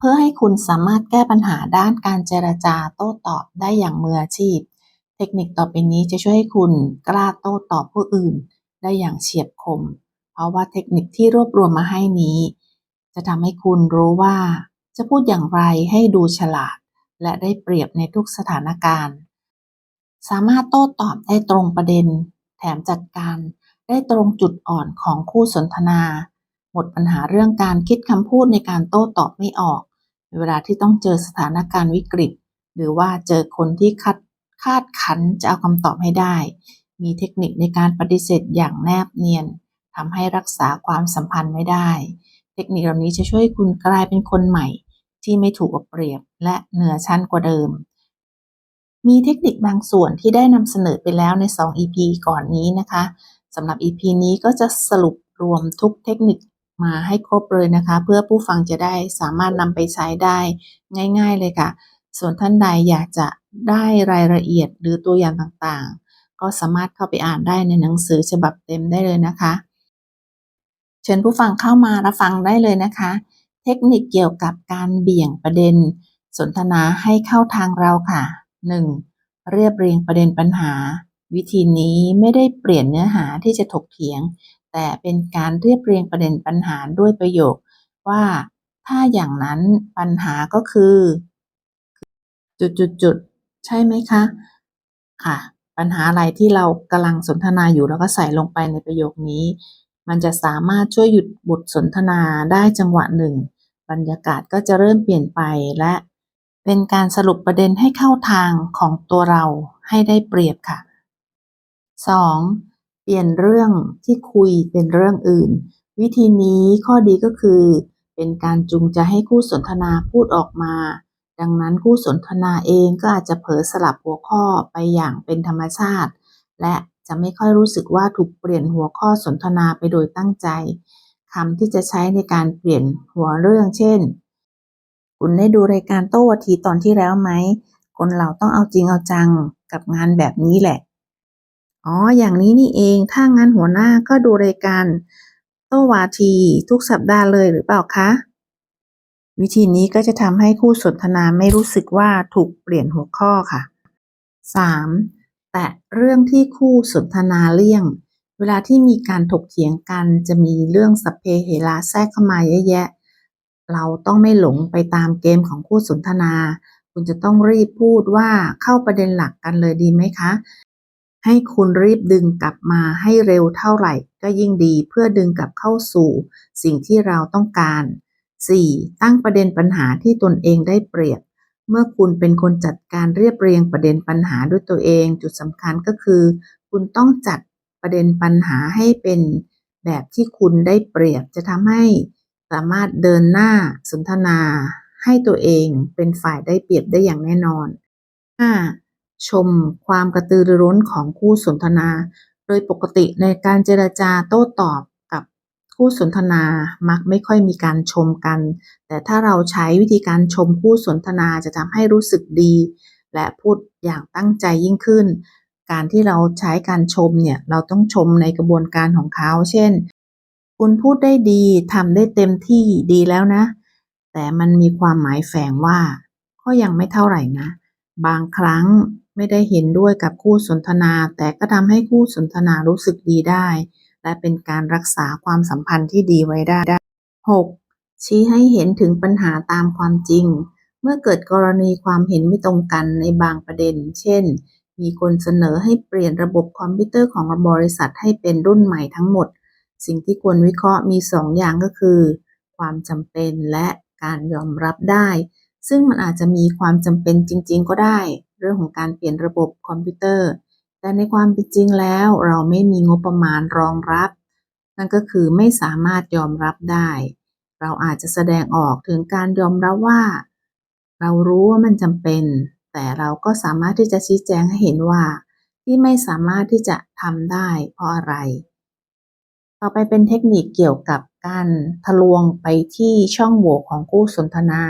เพื่อให้คุณสามารถแก้ปัญหาด้านการเจรจาโต้ตอบได้อย่างมืออาชีพ เทคนิคต่อไปนี้จะช่วยให้คุณกล้าโต้ตอบผู้อื่น ได้อย่างเฉียบคม เพราะว่าเทคนิคที่รวบรวมมาให้นี้ จะทำให้คุณรู้ว่า จะพูดอย่างไรให้ดูฉลาด และได้เปรียบในทุกสถานการณ์ สามารถโต้ตอบได้ตรงประเด็น แถมจัดการได้ตรงจุดอ่อนของคู่สนทนา หมดปัญหาเรื่องการคิดคำพูดในการโต้ตอบไม่ออก เวลาที่ต้องเจอสถานการณ์วิกฤต หรือว่าเจอคนที่คัดคาดขันจะเอาคำตอบให้ได้ มีเทคนิคในการปฏิเสธอย่างแนบเนียนทำให้รักษาความสัมพันธ์ไม่ได้ เทคนิคเหล่านี้จะช่วยคุณกลายเป็นคนใหม่ ที่ไม่ถูกเปรียบและเหนือชั้นกว่าเดิม มีเทคนิคบางส่วนที่ได้นำเสนอไปแล้วใน 2 EP ก่อนนี้นะคะสำหรับ EP นี้ก็จะสรุปรวมทุกเทคนิค มาให้ครบเลยนะคะ เพื่อผู้ฟังจะได้สามารถนำไปใช้ได้ง่าย ๆเลยค่ะ ส่วนท่านใดอยากจะได้รายละเอียดหรือตัวอย่างต่างๆ ก็สามารถเข้าไปอ่านได้ในหนังสือฉบับเต็มได้เลยนะคะ เชิญผู้ฟังเข้ามารับฟังได้เลยนะคะ เทคนิคเกี่ยวกับการเบี่ยงประเด็น สนทนาให้เข้าทางเราค่ะ 1. เรียบเรียงประเด็นปัญหา วิธีนี้ไม่ได้เปลี่ยนเนื้อหาที่จะถกเถียง แต่เป็นการเรียบเรียงประเด็นปัญหาด้วยประโยคว่า ถ้าอย่างนั้นปัญหาก็คือ จุดๆๆใช่ไหมคะค่ะ ปัญหาอะไรที่เรากำลังสนทนาอยู่แล้วก็ใส่ลงไปในประโยคนี้ มันจะสามารถช่วยหยุดบทสนทนาได้จังหวะหนึ่ง บรรยากาศก็จะเริ่มเปลี่ยนไปและเป็นการสรุปประเด็นให้เข้าทางของตัวเราให้ได้เปรียบค่ะ 2. เปลี่ยนเรื่องที่คุยเป็นเรื่องอื่น วิธีนี้ข้อดีก็คือ เป็นการจูงใจให้คู่สนทนาพูดออกมา ดังนั้นคู่สนทนาเองก็อาจจะเผลอสลับหัวข้อไปอย่างเป็นธรรมชาติ และจะไม่ค่อยรู้สึกว่าถูกเปลี่ยนหัวข้อสนทนาไปโดยตั้งใจคำที่จะใช้ในการเปลี่ยนหัวเรื่องเช่น คุณได้ดูรายการโต้วาทีตอนที่แล้วไหมคนเราต้องเอาจริงเอาจังกับงานแบบนี้แหละ อ๋อ อย่างนี้นี่เอง ถ้างั้นหัวหน้าก็ดูรายการโตวาทีทุกสัปดาห์เลยหรือเปล่าคะ วิธีนี้ก็จะทำให้คู่สนทนาไม่รู้สึกว่าถูกเปลี่ยนหัวข้อค่ะ 3. แตะเรื่องที่คู่สนทนาเลี่ยง เวลาที่มีการถกเถียงกันจะมีเรื่องสัพเพเหระแทรกเข้ามาเยอะแยะ เราต้องไม่หลงไปตามเกมของคู่สนทนา คุณจะต้องรีบพูดว่าเข้าประเด็นหลักกันเลยดีไหมคะ ให้คุณรีบดึงกลับมาให้เร็วเท่าไหร่ก็ยิ่งดีเพื่อดึงกลับเข้าสู่ สิ่งที่เราต้องการ 4. ตั้งประเด็นปัญหาที่ตนเองได้เปรียบ เมื่อคุณเป็นคนจัดการเรียบเรียงประเด็นปัญหาด้วยตัวเอง จุดสำคัญก็คือ คุณต้องจัดประเด็นปัญหาให้เป็นแบบที่คุณได้เปรียบจะทำให้สามารถเดินหน้าสนทนาให้ตัวเองเป็นฝ่ายได้เปรียบได้อย่างแน่นอน 5. ชมความกระตือรือร้นของคู่สนทนา โดยปกติในการเจรจาโต้ตอบกับคู่สนทนามักไม่ค่อยมีการชมกัน แต่ถ้าเราใช้วิธีการชมคู่สนทนาจะทำให้รู้สึกดี และพูดอย่างตั้งใจยิ่งขึ้น การที่เราใช้การชมเนี่ยเราต้องชมในกระบวนการของเขา เช่น คุณพูดได้ดีทำได้เต็มที่ดีแล้วนะ แต่มันมีความหมายแฝงว่า ก็ยังไม่เท่าไหร่นะ บางครั้งไม่ได้เห็นด้วยกับคู่สนทนา แต่ก็ทำให้คู่สนทนารู้สึกดีได้ และเป็นการรักษาความสัมพันธ์ที่ดีไว้ได้ 6. ชี้ให้เห็นถึงปัญหาตามความจริง เมื่อเกิดกรณีความเห็นไม่ตรงกันในบางประเด็น เช่น มีคนเสนอให้เปลี่ยนระบบคอมพิวเตอร์ของบริษัทให้เป็นรุ่นใหม่ทั้งหมด สิ่งที่ควรวิเคราะห์มี 2อย่างก็คือ ความจำเป็นและการยอมรับได้ ซึ่งมันอาจจะมีความจำเป็นจริง ๆ ก็ได้ เรื่องของการเปลี่ยนระบบคอมพิวเตอร์ แต่ในความเป็นจริงแล้วเราไม่มีงบประมาณรองรับ นั่นก็คือไม่สามารถยอมรับได้ เราอาจจะแสดงออกถึงการยอมรับว่า เรารู้ว่ามันจำเป็น แต่เราก็สามารถที่จะชี้แจงให้เห็นว่า ที่ไม่สามารถที่จะทำได้ เพราะอะไร ต่อไปเป็นเทคนิคเกี่ยวกับการทะลวงไปที่ช่องโหว่ของคู่สนทนา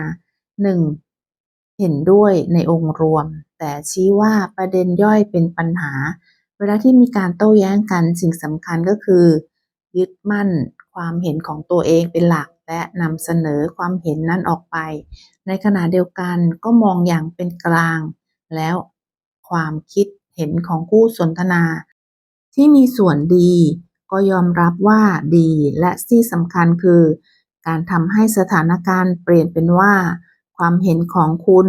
1. เห็นด้วยในองค์รวม แต่ชี้ว่าประเด็นย่อยเป็นปัญหา เวลาที่มีการโต้แย้งกันสิ่งสำคัญก็คือ ยึดมั่นความเห็นของตัวเองเป็นหลักและนำเสนอความเห็นนั้นออกไป ในขณะเดียวกันก็มองอย่างเป็นกลาง แล้วความคิดเห็นของคู่สนทนา ที่มีส่วนดีก็ยอมรับว่าดีและที่สำคัญคือ การทำให้สถานการณ์เปลี่ยนเป็นว่า ความเห็นของคุณ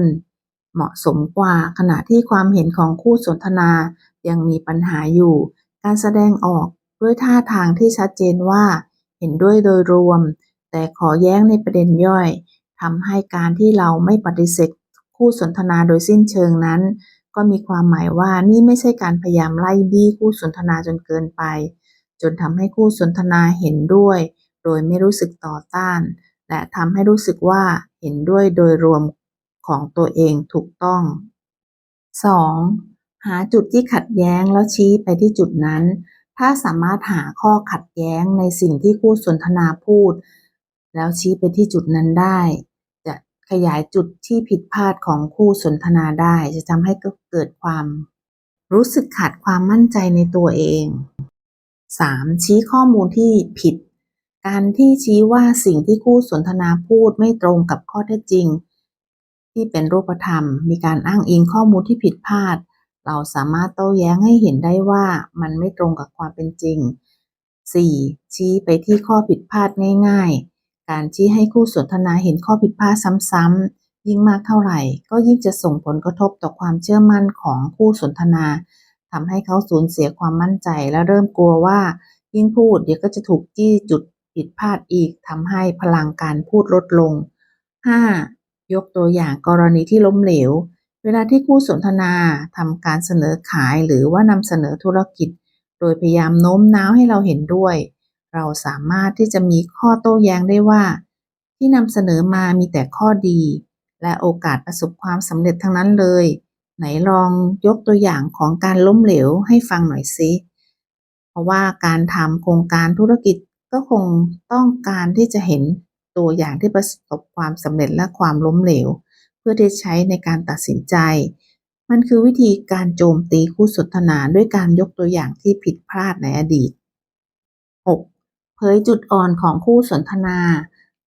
เหมาะสมกว่าขณะที่ความเห็นของคู่สนทนายังมีปัญหาอยู่ การแสดงออกด้วยท่าทางที่ชัดเจนว่า เห็นด้วยโดยรวม แต่ขอแย้งในประเด็นย่อยทำให้การที่เราไม่ปฏิเสธคู่สนทนาโดยสิ้นเชิงนั้น ก็มีความหมายว่านี่ไม่ใช่การพยายามไล่บี้คู่สนทนาจนเกินไป จนทำให้คู่สนทนาเห็นด้วย โดยไม่รู้สึกต่อต้าน และทำให้รู้สึกว่า เห็นด้วยโดยรวมของตัวเองถูกต้อง 2. หาจุดที่ขัดแย้งแล้วชี้ไปที่จุดนั้น ถ้าสามารถหาข้อขัดแย้งในสิ่งที่คู่สนทนาพูด แล้วชี้ไปที่จุดนั้นได้ จะขยายจุดที่ผิดพลาดของคู่สนทนาได้ จะทำให้เกิดความ รู้สึกขาดความมั่นใจในตัวเอง 3. ชี้ข้อมูลที่ผิด การที่ชี้ว่าสิ่งที่คู่สนทนาพูดไม่ตรงกับข้อเท็จจริง ที่เป็นรูปธรรม มีการอ้างอิงข้อมูลที่ผิดพลาด เราสามารถโต้แย้งให้เห็นได้ว่ามันไม่ตรงกับความเป็นจริง 4. ชี้ไปที่ข้อผิดพลาดง่าย ๆ การชี้ให้คู่สนทนาเห็นข้อผิดพลาดซ้ำๆ ยิ่งมากเท่าไหร่ ก็ยิ่งจะส่งผลกระทบต่อความเชื่อมั่นของคู่สนทนาทำให้เขาสูญเสียความมั่นใจและเริ่มกลัวว่า ยิ่งพูดเดี๋ยวก็จะถูกจี้จุด ผิดพลาดอีกทำให้พลังการพูดลดลง 5. ยกตัวอย่างกรณีที่ล้มเหลว เวลาที่คู่สนทนาทำการเสนอขายหรือว่านำเสนอธุรกิจ โดยพยายามโน้มน้าวให้เราเห็นด้วย เราสามารถที่จะมีข้อโต้แย้งได้ว่า ที่นำเสนอมามีแต่ข้อดี และโอกาสประสบความสำเร็จทั้งนั้นเลย ไหนลองยกตัวอย่างของการล้มเหลวให้ฟังหน่อยสิเพราะว่าการทำโครงการธุรกิจ ก็คงต้องการที่จะเห็นตัวอย่างที่ประสบความสำเร็จและความล้มเหลว เพื่อที่ใช้ในการตัดสินใจ มันคือวิธีการโจมตีคู่สนทนาด้วยการยกตัวอย่างที่ผิดพลาดในอดีต 6. เผยจุดอ่อนของคู่สนทนา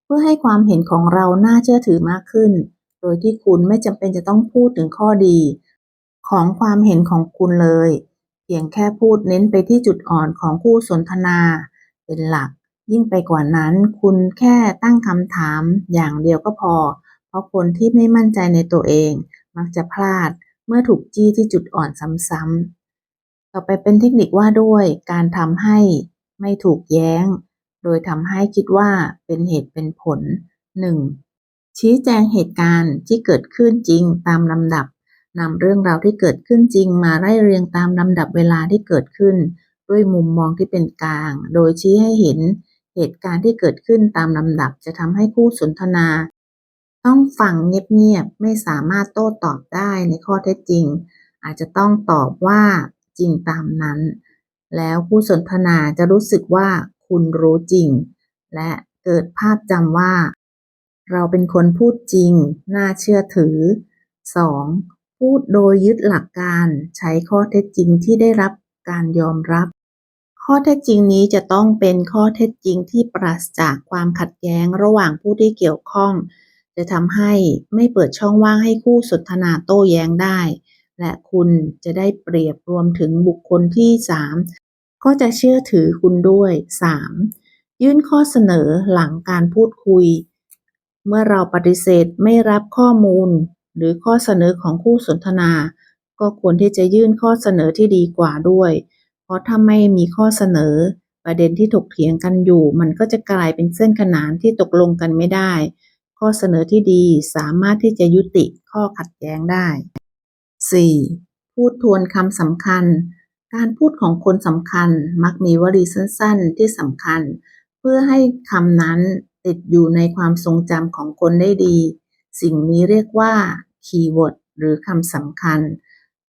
เพื่อให้ความเห็นของเราน่าเชื่อถือมากขึ้น โดยที่คุณไม่จำเป็นจะต้องพูดถึงข้อดี ของความเห็นของคุณเลย เพียงแค่พูดเน้นไปที่จุดอ่อนของคู่สนทนา เป็นหลัก ยิ่งไปกว่านั้น คุณแค่ตั้งคำถามอย่างเดียวก็พอ เพราะคนที่ไม่มั่นใจในตัวเอง มักจะพลาดเมื่อถูกจี้ที่จุดอ่อนซ้ำๆต่อไปเป็นเทคนิคว่าด้วยการทำให้ไม่ถูกแย้ง โดยทำให้คิดว่าเป็นเหตุเป็นผล 1. ชี้แจงเหตุการณ์ที่เกิดขึ้นจริงตามลำดับนำเรื่องราวที่เกิดขึ้นจริงมาไล่เรียงตามลำดับเวลาที่เกิดขึ้น ด้วยมุมมองที่เป็นกลาง โดยชี้ให้เห็นเหตุการณ์ที่เกิดขึ้นตามลำดับจะทำให้คู่สนทนา ต้องฟังเงียบๆไม่สามารถโต้ตอบได้ในข้อเท็จจริง อาจจะต้องตอบว่าจริงตามนั้น แล้วคู่สนทนาจะรู้สึกว่าคุณรู้จริง และเกิดภาพจำว่า เราเป็นคนพูดจริง น่าเชื่อถือ 2. พูดโดยยึดหลักการใช้ข้อเท็จจริงที่ได้รับการยอมรับ ข้อเท็จจริงนี้จะต้องเป็นข้อเท็จจริงที่ปราศจากความขัดแย้งระหว่างผู้ที่เกี่ยวข้อง จะทำให้ไม่เปิดช่องว่างให้คู่สนทนาโต้แย้งได้ และคุณจะได้เปรียบรวมถึงบุคคลที่ 3 ก็จะเชื่อถือคุณด้วย 3. ยื่นข้อเสนอหลังการพูดคุย เมื่อเราปฏิเสธไม่รับข้อมูล หรือข้อเสนอของคู่สนทนา ก็ควรที่จะยื่นข้อเสนอที่ดีกว่าด้วย ราะถ้าไม่มีข้อเสนอ ประเด็นที่ถกเถียงกันอยู่ มันก็จะกลายเป็นเส้นขนานที่ตกลงกันไม่ได้ ข้อเสนอที่ดีสามารถที่จะยุติข้อขัดแย้งได้ 4. พูดทวนคำสำคัญ การพูดของคนสำคัญมักมีวลีสั้นๆ ที่สำคัญ เพื่อให้คำนั้นติดอยู่ในความทรงจำของคนได้ดี สิ่งนี้เรียกว่าคีย์เวิร์ดหรือคำสำคัญ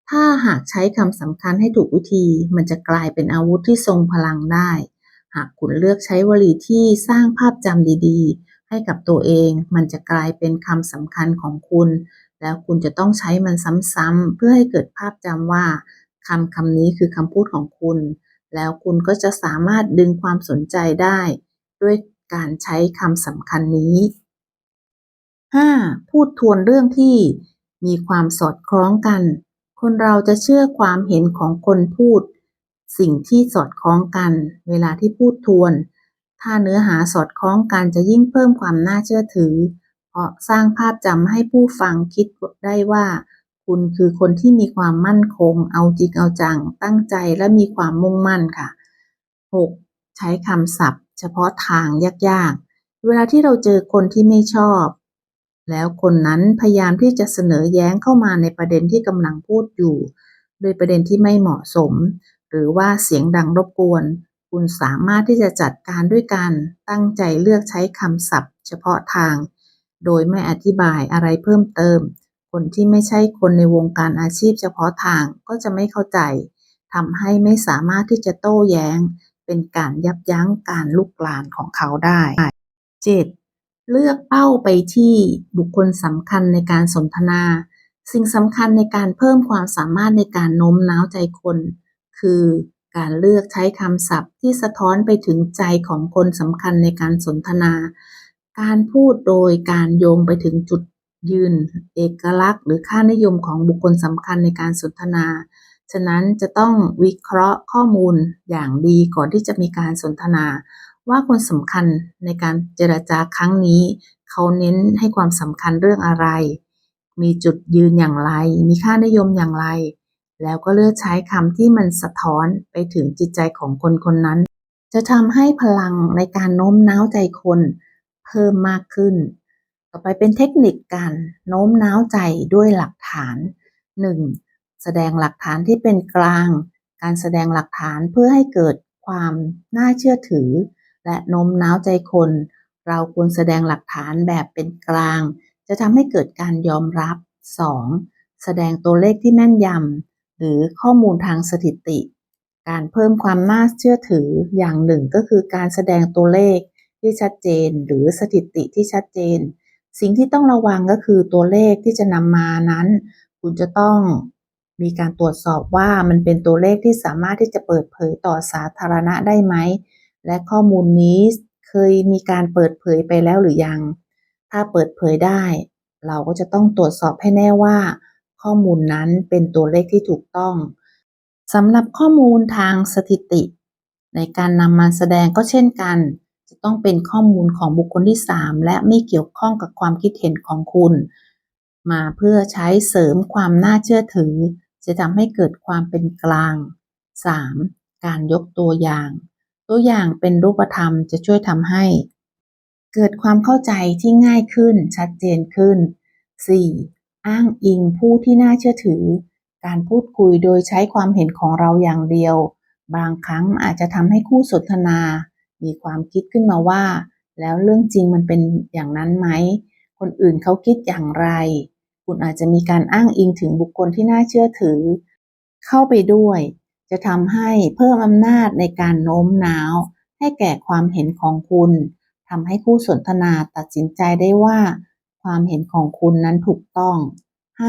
ถ้าหากใช้คำสำคัญให้ถูกวิธี มันจะกลายเป็นอาวุธที่ทรงพลังได้ หากคุณเลือกใช้วลีที่สร้างภาพจำดีๆ ให้กับตัวเอง มันจะกลายเป็นคำสำคัญของคุณ แล้วคุณจะต้องใช้มันซ้ำๆเพื่อให้เกิดภาพจำว่าคำคำนี้คือคำพูดของคุณ แล้วคุณก็จะสามารถดึงความสนใจได้ ด้วยการใช้คำสำคัญนี้ 5. พูดทวนเรื่องที่มีความสอดคล้องกัน คนเราจะเชื่อความเห็นของคนพูด สิ่งที่สอดคล้องกัน เวลาที่พูดทวน ถ้าเนื้อหาสอดคล้องกันจะยิ่งเพิ่มความน่าเชื่อถือ เพราะสร้างภาพจำให้ผู้ฟังคิดได้ว่า คุณคือคนที่มีความมั่นคง เอาจริงเอาจัง ตั้งใจและมีความมุ่งมั่นค่ะ 6. ใช้คำศัพท์ เฉพาะทางยากๆ เวลาที่เราเจอคนที่ไม่ชอบ แล้วคนนั้นพยายามที่จะเสนอแย้งเข้ามาในประเด็นที่กำลังพูดอยู่ โดยประเด็นที่ไม่เหมาะสม หรือว่าเสียงดังรบกวน คุณสามารถที่จะจัดการด้วยการตั้งใจเลือกใช้คำศัพท์ เฉพาะทาง โดยไม่อธิบายอะไรเพิ่มเติม คนที่ไม่ใช่คนในวงการอาชีพเฉพาะทางก็จะไม่เข้าใจทำให้ไม่สามารถที่จะโต้แย้ง เป็นการยับยั้งการลุกลานของเขาได้ 7. เลือกเป้าไปที่บุคคลสำคัญในการสนทนา สิ่งสำคัญในการเพิ่มความสามารถในการโน้มน้าวใจคน คือการเลือกใช้คำศัพท์ที่สะท้อนไปถึงใจของคนสำคัญในการสนทนา การพูดโดยการโยงไปถึงจุดยืน เอกลักษณ์ หรือค่านิยมของบุคคลสำคัญในการสนทนา ฉะนั้นจะต้องวิเคราะห์ข้อมูลอย่างดีก่อนที่จะมีการสนทนา ว่าคนสำคัญในการเจรจาครั้งนี้ เขาเน้นให้ความสำคัญเรื่องอะไร มีจุดยืนอย่างไร มีค่านิยมอย่างไร แล้วก็เลือกใช้คำที่มันสะท้อนไปถึงจิตใจของคนคนนั้น จะทำให้พลังในการโน้มน้าวใจคนเพิ่มมากขึ้น ต่อไปเป็นเทคนิคการโน้มน้าวใจด้วยหลักฐาน 1. แสดงหลักฐานที่เป็นกลาง การแสดงหลักฐานเพื่อให้เกิดความน่าเชื่อถือ และโน้มน้าวใจคน เราควรแสดงหลักฐานแบบเป็นกลาง จะทำให้เกิดการยอมรับ 2. แสดงตัวเลขที่แม่นยำหรือข้อมูลทางสถิติ การเพิ่มความน่าเชื่อถืออย่างหนึ่งก็คือการแสดงตัวเลขที่ชัดเจน หรือสถิติที่ชัดเจน สิ่งที่ต้องระวังก็คือตัวเลขที่จะนำมานั้น คุณจะต้องมีการตรวจสอบว่ามันเป็นตัวเลขที่สามารถที่จะเปิดเผยต่อสาธารณะได้ไหม และข้อมูลนี้เคยมีการเปิดเผยไปแล้วหรือยัง ถ้าเปิดเผยได้ เราก็จะต้องตรวจสอบให้แน่ว่า ข้อมูลนั้นเป็นตัวเลขที่ถูกต้องสำหรับข้อมูลทางสถิติ ในการนำมาแสดงก็เช่นกัน จะต้องเป็นข้อมูลของบุคคลที่ 3 และไม่เกี่ยวข้องกับความคิดเห็นของคุณ มาเพื่อใช้เสริมความน่าเชื่อถือ จะทำให้เกิดความเป็นกลาง 3. การยกตัวอย่าง ตัวอย่างเป็นรูปธรรมจะช่วยทำให้ เกิดความเข้าใจที่ง่ายขึ้นชัดเจนขึ้น 4. อ้างอิงผู้ที่น่าเชื่อถือ การพูดคุยโดยใช้ความเห็นของเราอย่างเดียว บางครั้งอาจจะทำให้คู่สนทนา มีความคิดขึ้นมาว่า แล้วเรื่องจริงมันเป็นอย่างนั้นไหม คนอื่นเขาคิดอย่างไร คุณอาจจะมีการอ้างอิงถึงบุคคลที่น่าเชื่อถือ เข้าไปด้วย จะทำให้เพิ่มอำนาจในการโน้มน้าว ให้แก่ความเห็นของคุณทำให้คู่สนทนาตัดสินใจได้ว่า ความเห็นของคุณนั้นถูกต้อง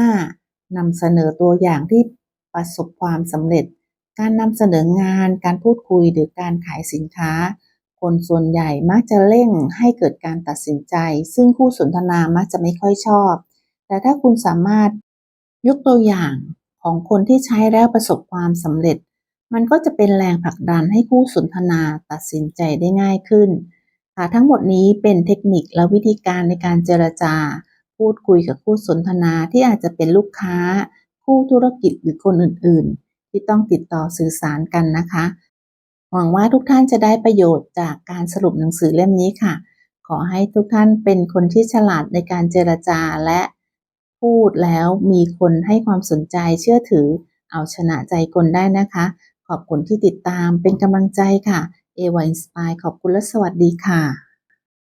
5. นำเสนอตัวอย่างที่ประสบความสำเร็จ การนำเสนองาน การพูดคุยหรือการขายสินค้า คนส่วนใหญ่มักจะเร่งให้เกิดการตัดสินใจ ซึ่งคู่สนทนามักจะไม่ค่อยชอบ แต่ถ้าคุณสามารถยกตัวอย่าง ของคนที่ใช้แล้วประสบความสำเร็จ มันก็จะเป็นแรงผลักดันให้คู่สนทนาตัดสินใจได้ง่ายขึ้น ค่ะทั้งหมดนี้เป็นเทคนิคและวิธีการในการเจรจา พูดคุยกับคู่สนทนาที่อาจจะเป็นลูกค้า คู่ธุรกิจหรือคนอื่น ๆ ที่ต้องติดต่อสื่อสารกันนะคะ หวังว่าทุกท่านจะได้ประโยชน์จากการสรุปหนังสือเล่มนี้ค่ะ ขอให้ทุกท่านเป็นคนที่ฉลาดในการเจรจาและ พูดแล้วมีคนให้ความสนใจเชื่อถือ เอาชนะใจคนได้นะคะ ขอบคุณที่ติดตามเป็นกำลังใจค่ะ เอวาอินสปายขอบคุณและสวัสดีค่ะ